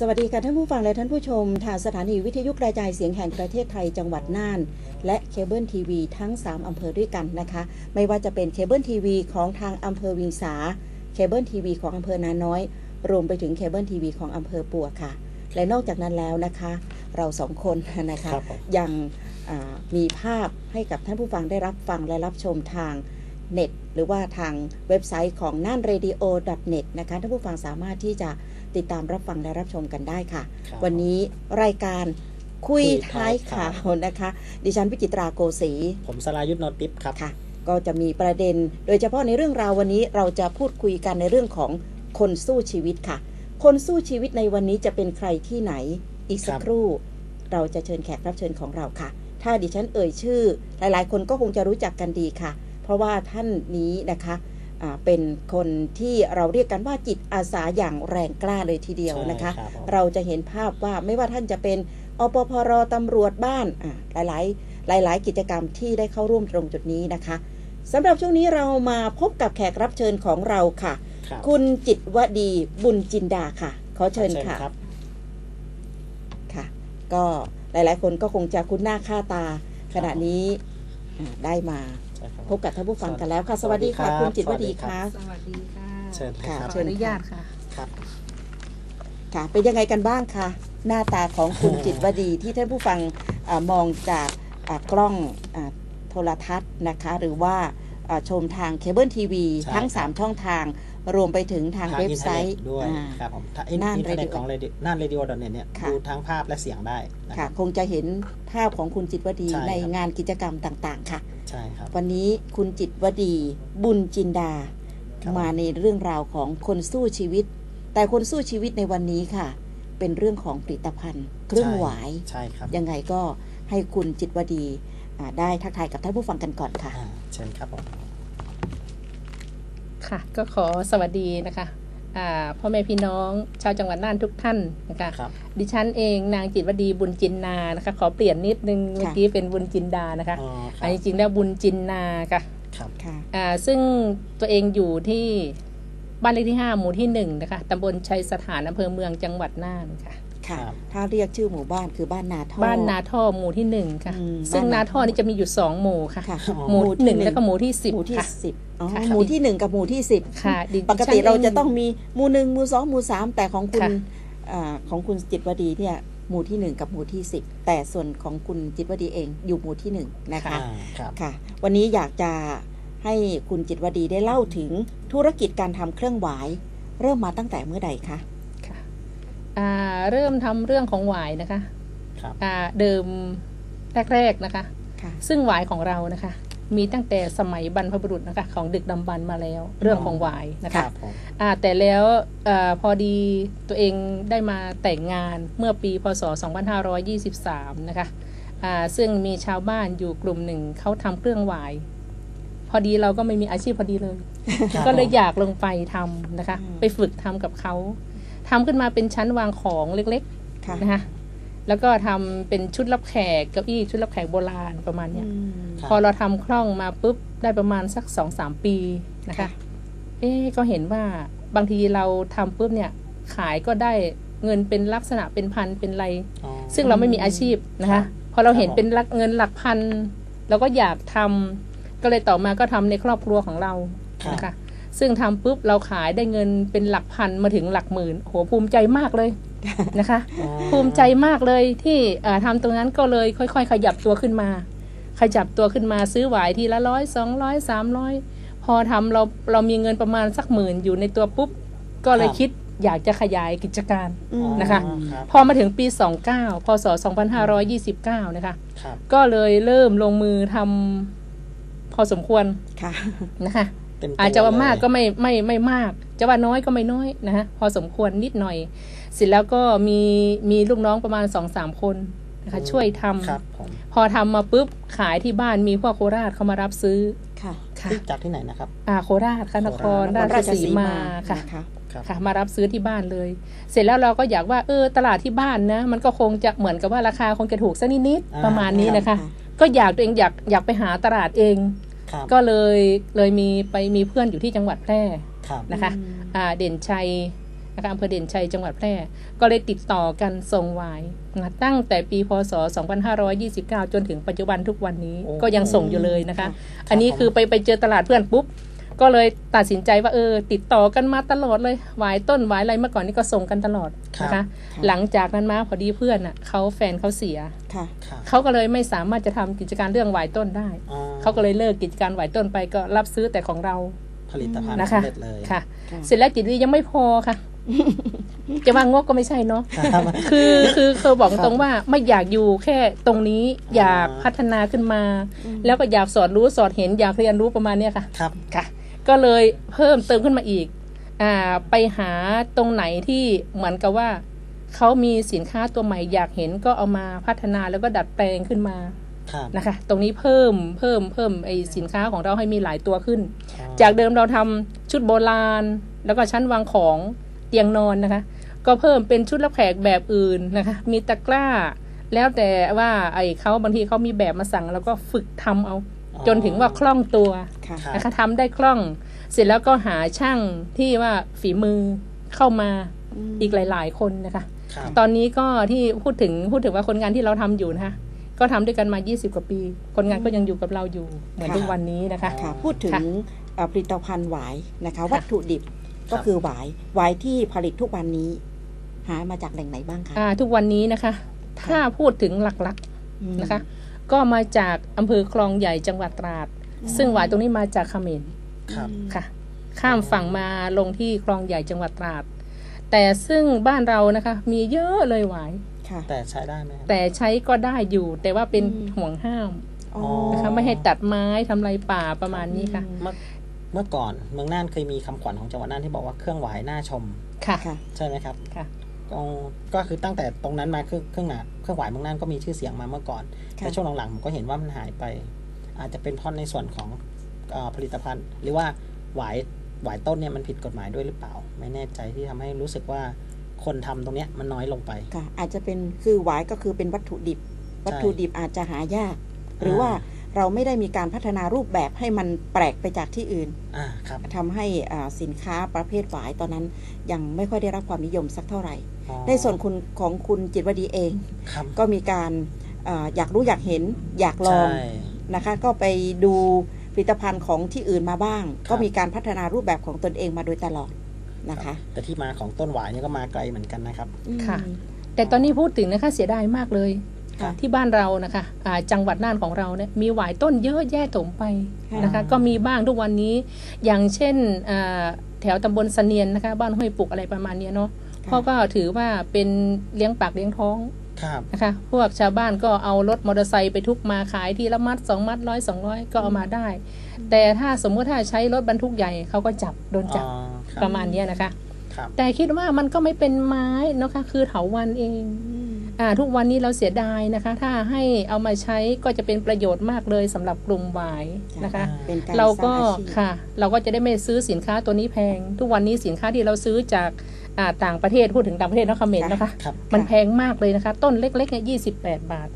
สวัสดีค่ะท่านผู้ฟังและท่านผู้ชมทางสถานีวิทยุกระจายเสียงแห่งประเทศไทยจังหวัดน่าน และเคเบิลทีวีทั้ง 3 อำเภอด้วยกันนะคะ ไม่ว่าจะเป็นเคเบิลทีวีของทางอำเภอวิงสาเคเบิลทีวีของอำเภอนาน้อย รวมไปถึงเคเบิลทีวีของอำเภอปัวค่ะ และนอกจากนั้นแล้วนะคะ เราสองคนนะคะครับผมยังอ่ามีภาพให้กับท่านผู้ฟังได้รับฟังและรับชมทางเน็ตหรือว่าทางเว็บไซต์ของน่าน radio net นะคะท่านผู้ฟังสามารถที่จะ ติดตามรับฟังและรับชมกันได้ค่ะครับวันนี้รายการคุยคุยท้ายท้ายข่าข่าววนะคะ ดิฉันวิจิตราโกศรีผมสรายุทธโนติปครับค่ะ ก็จะมีประเด็น โดยเฉพาะในเรื่องราววันนี้เราจะพูดคุยกันในเรื่องของคนสู้ชีวิตค่ะ คนสู้ชีวิตในวันนี้จะเป็นใครที่ไหน อีกสักครับครู่ เราจะเชิญแขกรับเชิญของเราค่ะ ถ้าดิฉันเอ่ยชื่อ หลายๆ คนก็คงจะรู้จักกันดีค่ะ เพราะว่าท่านนี้นะคะอ่า เป็นคนที่เราเรียกกันว่าจิตอาสาอย่างแรงกล้าเลยทีเดียวนะคะใช่รับผมเราจะเห็นภาพว่าไม่ว่าท่านจะเป็นอปพรตำรวจบ้านอ่าหลายๆหลายๆกิจกรรมที่ได้เข้าร่วมตรงจุดนี้นะคะสำหรับช่วงนี้เรามาพบกับแขกรับเชิญของเราค่ะครับคุณจิตวดีบุญจินดาค่ะ ขอเชิญค่ะครับค่ะ ก็หลายๆ คนก็คงจะคุ้นหน้าค่าตาขณะนี้อ่าได้มา ใช่ครับ พบกับท่านผู้ฟังกันแล้วค่ะ สวัสดีค่ะ สวัสดีครับ คุณจิตวดีสวัสดีครัค่ะบสวัสดีค่ะเชิญเลยค่ะครับขออนุญาตค่ะ ครับ ค่ะ เป็นยังไงกันบ้างคะหน้าตาของคุณจิตวดีที่ท่านผู้ฟังอามองจากอ่ากล้องอาโทรทัศน์นะคะ หรือว่าอ่าชมทางเคเบิลทีวีใช่ทั้ง ครับ 3 ช่องทาง รวมไปถึงทางทางเว็บอินเทไซอร์เน็ตต์ด้วยอ่า ครับผมถ้าอินน่านอินเทอร์เน็ต Radio ของ radio น่านเรดิโอเน็ตเนี่ยค่ะ ดูทั้งภาพและเสียงได้นะคค่ะ รับ คงจะเห็นภาพของคุณจิตวดีใช่ครับในงานกิจกรรมต่างๆ ค่ะ ใช่ครับ วันนี้คุณจิตวดี บุญจินดาครับมาในเรื่องราวของคนสู้ชีวิต แต่คนสู้ชีวิตในวันนี้ค่ะ เป็นเรื่องของผลิตภัณฑ์ เครื่องหวายใช่ครับยังไงก็ให้คุณจิตวดีอ่าได้ทักทายกับท่านผู้ฟังกันก่อนค่ะอ่าเชิญครับผมค่ะ ก็ขอสวัสดีนะคะอ่า พ่อแม่พี่น้องชาวจังหวัดน่านทุกท่านนะคะครับดิฉันเองนางจิตวดีบุญจินนานะคะ ขอเปลี่ยนนิดนึงเมื่อกี้เป็นบุญจินดานะคะอ๋อคอัรันบจริงๆแล้วบุญจินนาค่ะครับค่ะอ่าซึ่งตัวเองอยู่ที่บ้านเลขที่ 5 หมู่ที่ 1 นะคะตำบลชัยสถานอำเภอเมืองจังหวัดน่านค่ะ ค่ะครับถ้าเรียกชื่อหมู่บ้านคือบ้านนาท่อ บ้านนาท่อหมู่ที่หนึ่งค่ะอืมซึ่งบ้านนานาท่ท่ออนี่จะมีอยู่สองหมู่ค่ะค่ะหมู่ที่หนึ่งแล้วก็หมู่ที่สิบหมู่ที่ค่ะสิบอ๋อค่ะหมู่ที่หนึ่งกับหมู่ที่สิบค่ะดิปกติฉันเราจะต้องมีหมู่หนึ่งหมู่สองหมู่สามแต่ของคุณค่ะอาของคุณจิตวดีเนี่ยหมู่ที่หนึ่งกับหมู่ที่สิบแต่ส่วนของคุณจิตวดีเองอยู่หมู่ที่หนึ่งนะคะอ่าครับค่ะ วันนี้อยากจะให้คุณจิตวดีได้เล่าถึงธุรกิจการทำเครื่องหวาย เริ่มมาตั้งแต่เมื่อใดคะค่ะอ่า เริ่มทำเรื่องของหวายนะคะครับอ่าเดิมแรกๆนะคะค่ะซึ่งหวายของเรานะคะ มีตั้งแต่สมัยบรรพบุรุษนะคะของดึกดำบรรพ์มาแล้ว เรื่องของหวายนะคคะรับผมอ่าแต่แล้วอาพอดีตัวเองได้มาแต่งงานเมื่อปีพศ 2523 นะคะอ่าซึ่งมีชาวบ้านอยู่กลุ่มหนึ่งเขาทำเครื่องหวาย พอดีเราก็ไม่มีอาชีพพอดีเลยครับก็เลยอยากลงไปทำนะคะอืมไปฝึกทำกับเขา ทำขึ้นมาเป็นชั้นวางของเล็กค่ะๆนะคะแล้วก็ทำเป็นชุดรับแขกเก้าอี้ชุดรับแขกโบราณประมาณเนี้ยอืมครับพอเราทำคล่องมาปุ๊บได้ประมาณสักสองสามปีนะคะค่ะเอ๊ะก็เห็นว่าบางทีเราทำปุ๊บเนี่ยขายก็ได้เงินเป็นลักษณะเป็นพันเป็นไรอ๋อซึ่งเราไม่มีอาชีพนะครัคะบพอเราเห็นครับผมเป็นลักเงินหลักพันเราก็อยากทำก็เลยต่อมาก็ทำในครอบครัวของเราครับนะคะ ซึ่งทำปุ๊บเราขายได้เงินเป็นหลักพันมาถึงหลักหมื่นโหภูมิใจมากเลยนะคะอ๋อภูมิใจมากเลยที่เอ่อทำตรงนั้นก็เลยค่อย ๆ ขยับตัวขึ้นมา ขยับตัวขึ้นมาซื้อหวายทีละร้อยสองร้อยสามร้อยพอทำเราเรามีเงินประมาณสักหมื่นอยู่ในตัวปุ๊บ ก็เลยคิดอยากจะขยายกิจการอืมนะคะอ๋อรับพอมาถึงปี 29 พศ 2529 นะคะครับก็เลยเริ่มลงมือทำพอสมควรค่ะนะคะ เต็มตัวอาจจะว่ามากเลยก็ไม่ไม่ไม่มาก จะว่าน้อยก็ไม่น้อยนะคะพอสมควรนิดหน่อย เสร็จแล้วก็มีมีลูกน้องประมาณสองสามคนนะคะช่วยทำครับผมพอทำมาปุ๊บขายที่บ้านมีพวกโคราชเขามารับซื้อค่ะค่ะที่จากที่ไหนนะครับอ่าโคราชค่ะนครโคราราชชสีมาค่ะนะคะครับค่ะ มารับซื้อที่บ้านเลย เสร็จแล้วเราก็อยากว่าเออตลาดที่บ้านนะ มันก็คงจะเหมือนกับว่าราคาคงจะถูกสักนิดอ่าๆประมาณนี้นะคะค่ะก็อยากตัวเองอยากอยากไปหาตลาดเองครับ ก็เลยเลยมีไปมีเพื่อนอยู่ที่จังหวัดแพร่ครับนะคะอืมอ่าเด่นชัยนะคะอำเภอเด่นชัยจังหวัดแพร่ ก็เลยติดต่อกันส่งหวายนะคะตั้งแต่ปีพศ 2529 จนถึงปัจจุบันทุกวันนี้โอ้ก็ยังส่งอยู่เลยนะคะค่ะอันนี้คือไปไปเจอตลาดเพื่อนปุ๊บ ก็เลยตัดสินใจว่าเออ ติดต่อกันมาตลอดเลยหวายต้นหวายอะไรเมื่อก่อนนี่ก็ส่งกันตลอดนะครัคะบหลังจากนั้นมาพอดีเพื่อนอะเขาแฟนเขาเสียค่ะครับเขาก็เลยไม่สามารถจะทำกิจการเรื่องหวายต้นได้อ๋อเขาก็เลยเลิกกิจการหวายต้นไปก็รับซื้อแต่ของเราผลิตภัณฑ์นะคะสำเร็จเลยค่ะค่ะ เสร็จแล้วจิตวิยังไม่พอค่ะ จะว่างกก็ไม่ใช่เนาะครับคือคือคือบอกครับตรงว่าไม่อยากอยู่แค่ตรงนี้อ่าอยากพัฒนาขึ้นมา แล้วก็อยากสอนรู้สอนเห็นอยากเรียนรู้ประมาณเนี้ยค่ะครับค่ะ ก็เลยเพิ่มเติมขึ้นมาอีกอ่าไปหาตรงไหนที่เหมือนกับว่าเขามีสินค้าตัวใหม่อยากเห็นก็เอามาพัฒนาแล้วก็ดัดแปลงขึ้นมาครับนะคะ ตรงนี้เพิ่มเพิ่มเพิ่มไอสินค้าของเราให้มีหลายตัวขึ้นอ๋อจากเดิมเราทำชุดโบราณ แล้วก็ชั้นวางของเตียงนอนนะคะ ก็เพิ่มเป็นชุดรับแขกแบบอื่นนะคะ มีตะกร้า แล้วแต่ว่าไอ้เขาบางทีเขามีแบบมาสั่ง แล้วก็ฝึกทำเอา จนถึงว่าคล่องตัวค่ะครับนะคะทำได้คล่อง เสร็จแล้วก็หาช่างที่ว่าฝีมือเข้ามาอีกหลาย ๆ คนนะคะครับตอนนี้ก็ที่พูดถึงพูดถึงว่าคนงานที่เราทำอยู่นะคะก็ทำด้วยกันมา 20 กว่าปี คนงานก็ยังอยู่กับเราอยู่เหมือนค่ะทุกวันนี้นะคะค่ะพูดถึงค่ะเอ่อผลิตภัณฑ์หวายนะคะค่ะวัตถุดิบก็ครับคือหวายหวายที่ผลิตทุกวันนี้หามาจากแหล่งไหนบ้างคะอ่าทุกวันนี้นะคะ ถ้าพูดถึงหลักอืมๆนะคะ ก็มาจากอำเภอคลองใหญ่จังหวัดตราด ซึ่งหวายตรงนี้มาจากเขมรครับค่ะ ข้ามฝั่งมาลงที่คลองใหญ่จังหวัดตราด แต่ซึ่งบ้านเรานะคะ มีเยอะเลยหวายค่ะแต่ใช้ได้ไหมครับแต่ใช้ก็ได้อยู่ แต่ว่าเป็นอืมห่วงห้ามอ๋อนะคะไม่ให้ตัดไม้ทำลายป่าประมาณนี้ค่ะเมื่อเมื่อก่อนเมืองน่านเคยมีคำขวัญของจังหวัดน่านที่บอกว่าเครื่องหวายน่าชมค่ะค่ะ ใช่ไหมครับค่ะ ก็ก็คือตั้งแต่ตรงนั้นมาเครื่องเครื่องหนาเครื่องหวายเมืองน่านก็มีชื่อเสียงมาเมื่อก่อนค่ะแต่ช่วงหลังๆผมก็เห็นว่ามันหายไป อาจจะเป็นเพราะในส่วนของเอ่อผลิตภัณฑ์ หรือว่าหวายหวายต้นเนี่ยมันผิดกฎหมายด้วยหรือเปล่า ไม่แน่ใจที่ทำให้รู้สึกว่าคนทำตรงเนี้ยมันน้อยลงไปค่ะอาจจะเป็นคือหวายก็คือเป็นวัตถุดิบ วัตถุดิบอาจจะหายาก หรือว่าเราไม่ได้มีการพัฒนารูปแบบให้มันแปลกไปจากที่อื่นอ่าครับทำให้อ่าสินค้าประเภทหวายตอนนั้นยังไม่ค่อยได้รับความนิยมสักเท่าไหร่อ๋อ ในส่วนคุณของคุณจิตวดีเอง ครับก็มีการอาอยากรู้อยากเห็นอยากลอง ใช่ นะคะก็ไปดูผลิตภัณฑ์ของที่อื่นมาบ้าง ครับ ก็มีการพัฒนารูปแบบของตนเองมาโดยตลอดนะคะแต่ที่มาของต้นหวายเนี่ยก็มาไกลเหมือนกันนะครับค่ะอืมแต่ตอนนี้พูดถึงนะคะเสียดายมากเลย ค่ะ ที่บ้านเรานะคะอ่าจังหวัดน่านของเราเนี่ยมีหวายต้นเยอะแยะถมไปนะคะอ่าก็มีบ้างทุกวันนี้ อย่างเช่นอ่าแถวตำบลเสนียนนะคะ บ้านห้วยปุกอะไรประมาณเนี้ยเนาะ เพราะก็ถือว่าเป็นเลี้ยงปากเลี้ยงท้องครับนะคะพวกชาวบ้านก็เอารถมอเตอร์ไซค์ไปทุกมาขายทีละมัดสองมัดร้อยสองร้อยก็เอามาได้ แต่ถ้าสมมติถ้าใช้รถบรรทุกใหญ่เขาก็จับโดนจับอ๋อคบประมาณเนี้ยนะคะครับแต่คิดว่ามันก็ไม่เป็นไม้นะคะ คือเถาวันเองอืมอ่า ทุกวันนี้เราเสียดายนะคะ ถ้าให้เอามาใช้ก็จะเป็นประโยชน์มากเลยสำหรับกลุ่มหวายนะคะเป็นการเราก็สร้างอาชีพค่ะ เราก็จะได้ไม่ซื้อสินค้าตัวนี้แพง ทุกวันนี้สินค้าที่เราซื้อจากอ่าต่างประเทศพูดถึงต่างประเทศเนอะคอมเมนต์นะคะครับมันแพงมากเลยนะคะ ต้นเล็กๆเนี่ยยี่สิบแปดบาท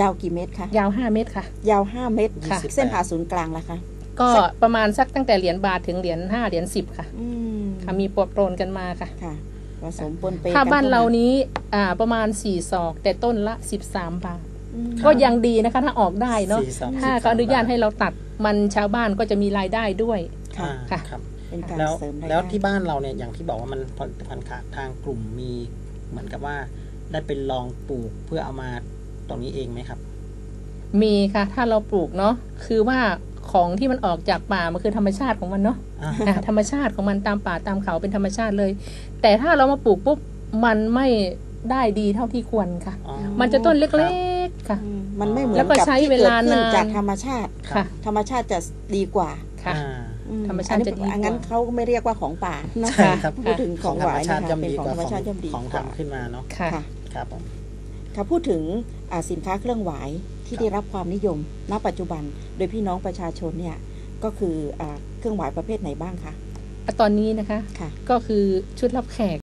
ยาวกี่เมตรคะยาวห้าเมตรค่ะ ยาว5เมตรค่ะเส้นผ่าศูนย์กลางละคะก็ประมาณสักตั้งแต่เหรียญบาทถึงเหรียญห้าเหรียญสิบค่ะอืมค่ะมีปลดโปรนกันมาค่ะค่ะ ผสมปนเปถ้ากับ้านเราข้มนี้อ่าประมาณสี่ศอก แต่ต้นละสิบสามบาทอืมก็ยังดีนะคะ ถ้าออกได้เนาะสี่สองถ้าเขาอนุญาตให้เราตัดมันชาวบ้านก็จะมีรายได้ด้วยค่ะอ่าค่ะครับเป็นการแล้วเสริมรายแล้วได้ที่บ้านเราเนี่ยอย่างที่บอกว่ามันผลิตภัณฑ์ขาทางกลุ่มมีเหมือนกับว่า ได้เป็นลองปลูกเพื่อเอามาตรงนี้เองไหมครับ มีค่ะ ถ้าเราปลูกเนาะคือว่า ของที่มันออกจากป่ามันคือธรรมชาติของมันเนาะอ่าอะธรรมชาติของมันตามป่าตามเขาเป็นธรรมชาติเลย แต่ถ้าเรามาปลูกปุ๊บมันไม่ได้ดีเท่าที่ควรค่ะอ๋อมันจะต้นเล็กๆค่ะอืมมันไม่เหมือนแล้วก็กับใช้ที่เวเกิดลาขึ้นนานจากธรรมชาติค่ะ ธรรมชาติจะดีกว่าค่ะอ่าอืธรรมชาติจะดีกว่าอันนั้นเขาก็ไม่เรียกว่าของป่าเนอะใช่ครับพูดถึงของหวายธรรมชาตินะคะย่อมเป็นดีของกว่าธรรมชาติย่อมดีของกว่าทำขึ้นมาเนาะค่ะค่ะครับผมค่ะพูดถึงอ่าสินค้าเครื่องหวาย ที่ได้รับความนิยมณปัจจุบัน โดยพี่น้องประชาชนเนี่ยก็คืออาเครื่องหวายประเภทไหนบ้างคะ ตอนนี้นะคะค่ะก็คือชุดรับแขก